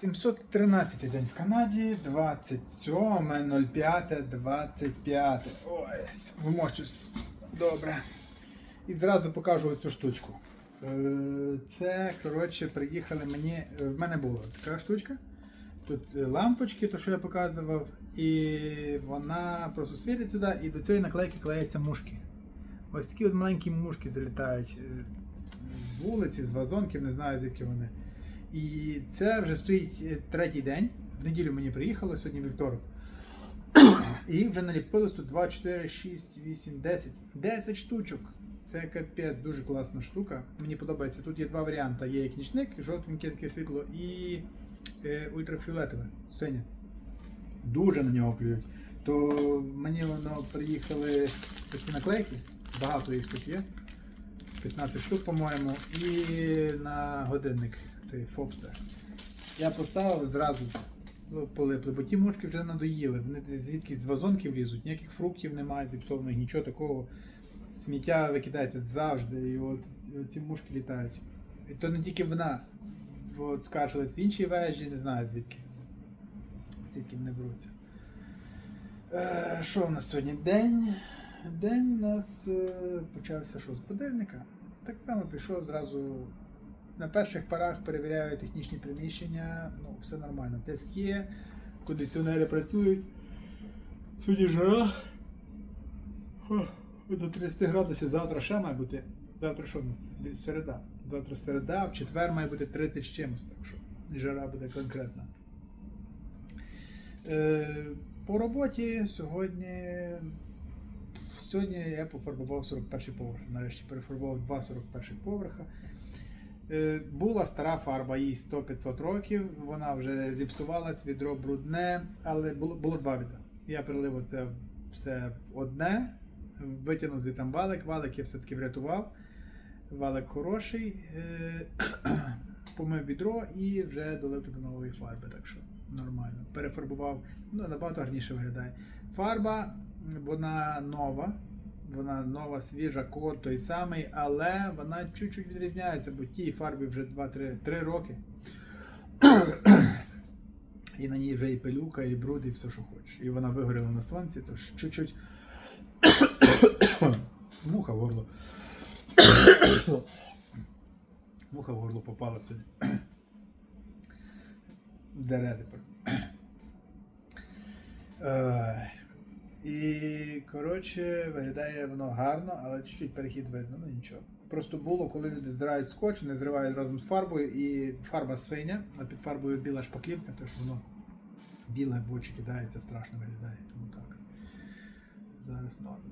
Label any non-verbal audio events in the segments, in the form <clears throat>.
713 день в Канаді, 27.05.25. Ось, вмочусь. Добре. І зразу покажу оцю штучку. Е, Це, коротше, приїхали мені. е, В мене була така штучка. Тут е, лампочки, то що я показував, і вона просто світить сюди, і до цієї наклейки клеяться мушки. Ось такі от маленькі мушки залітають з вулиці, з вазонків, не знаю звідки вони. І це вже стоїть е, третій день. В неділю мені приїхало, сьогодні вівторок. <clears throat> І вже наліпилось тут 2, 4, 6, 8, 10. 10 штучок. Це капець, дуже класна штука. Мені подобається. Тут є два варіанти. Є як нічник, жовтеньке таке світло і е, ультрафіолетове, синє. Дуже на нього плюють. То мені воно приїхали ці наклейки, багато їх тут є. 15 штук, по-моєму, і на годинник цей Фобстер. Я поставив зразу ну, полипли, бо ті мушки вже надоїли. Вони звідки з вазонків лізуть, ніяких фруктів немає, зіпсованих, нічого такого. Сміття викидається завжди, і от ці мушки літають. І то не тільки в нас. От скаржились в іншій вежі, не знаю звідки. Звідки вони беруться. Е, що в нас сьогодні? День. День у нас е, почався що з будильника. Так само пішов зразу. На перших порах перевіряю технічні приміщення. Ну, все нормально. Тиск є, кондиціонери працюють. Сьогодні жара. До 30 градусів завтра ще має бути. Завтра що в нас? Середа. Завтра середа, в четвер має бути 30 з чимось, так що жара буде конкретна. Е, по роботі сьогодні. Сьогодні я пофарбував 41 поверх. Нарешті перефарбував два 41 поверха. Е, Була стара фарба, їй 100-500 років. Вона вже зіпсувалась, відро брудне, але було, було два відра. Я перелив це все в одне, витягнув звідти валик. Валик я все-таки врятував. Валик хороший. Е, <clears throat> Помив відро і вже долив туди нової фарби. Так що нормально. Перефарбував, ну набагато гарніше виглядає. Фарба, вона нова. Вона нова, свіжа, код той самий, але вона чуть-чуть відрізняється, бо тій фарбі вже 2-3 роки. І на ній вже і пилюка, і бруд, і все, що хочеш. І вона вигоріла на сонці, тож чуть-чуть. <coughs> Муха в горло. <coughs> Муха в горло попала сьогодні. <coughs> Дере тепер. І, коротше, виглядає воно гарно, але чуть-чуть перехід видно, ну нічого. Просто було, коли люди здирають скотч, не зривають разом з фарбою, і фарба синя, а під фарбою біла шпаклівка, тож воно біле в очі кидається, страшно виглядає, тому так. Зараз норм.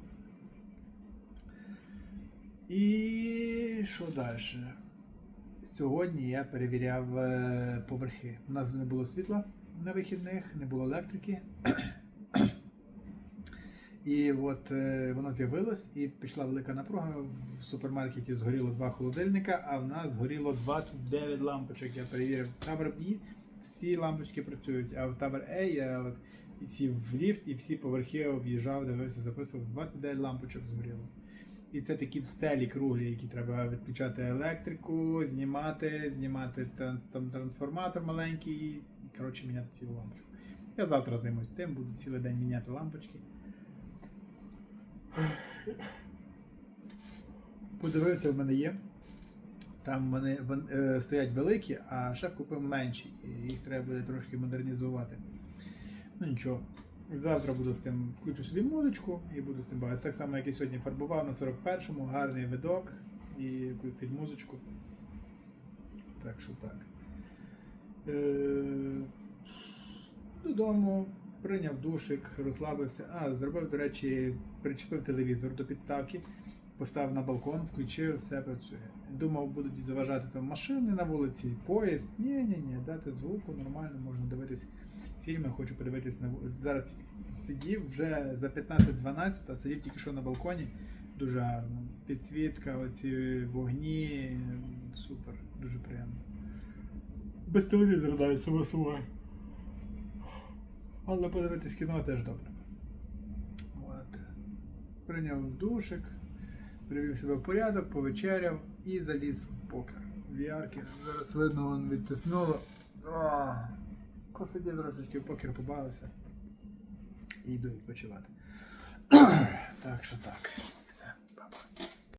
І що далі? Сьогодні я перевіряв е, поверхи. У нас не було світла на вихідних, не було електрики. І от е, воно з'явилось і пішла велика напруга. В супермаркеті згоріло два холодильника, а в нас згоріло 29 лампочок. Я перевірив Tower B, всі лампочки працюють, а в Tower A я от сів в ліфт і всі поверхи об'їжджав, дивився, записував. 29 лампочок згоріло. І це такі в стелі круглі, які треба відключати електрику, знімати, знімати там трансформатор маленький і коротше міняти цілу лампочку. Я завтра займусь тим, буду цілий день міняти лампочки. Подивився, в мене є. Там вони, вон- е, стоять великі, а шеф купив менші. І їх треба буде трошки модернізувати. Ну нічого. Завтра буду з тим включу собі музичку і буду з тим бавитися. Так само, як і сьогодні фарбував на 41-му, гарний видок і під музичку. Так що так. Е, додому, прийняв душик, розслабився. А, зробив, до речі, причепив телевізор до підставки, поставив на балкон, включив, все працює. Думав, будуть заважати там машини на вулиці, поїзд. Ні, ні, ні, дати звуку, нормально, можна дивитись фільми, хочу подивитись на вулиці. Зараз сидів вже за 15-12, а сидів тільки що на балконі. Дуже гарно. Підсвітка, оці вогні. Супер, дуже приємно. Без телевізора навіть собою. Але подивитись кіно теж добре. От. Прийняв душик, привів себе в порядок, повечеряв і заліз в покер. Віарки Зараз видно, він відтиснуло. Косидів трошечки в покер побавився. І йду відпочивати. <clears throat> Так що так.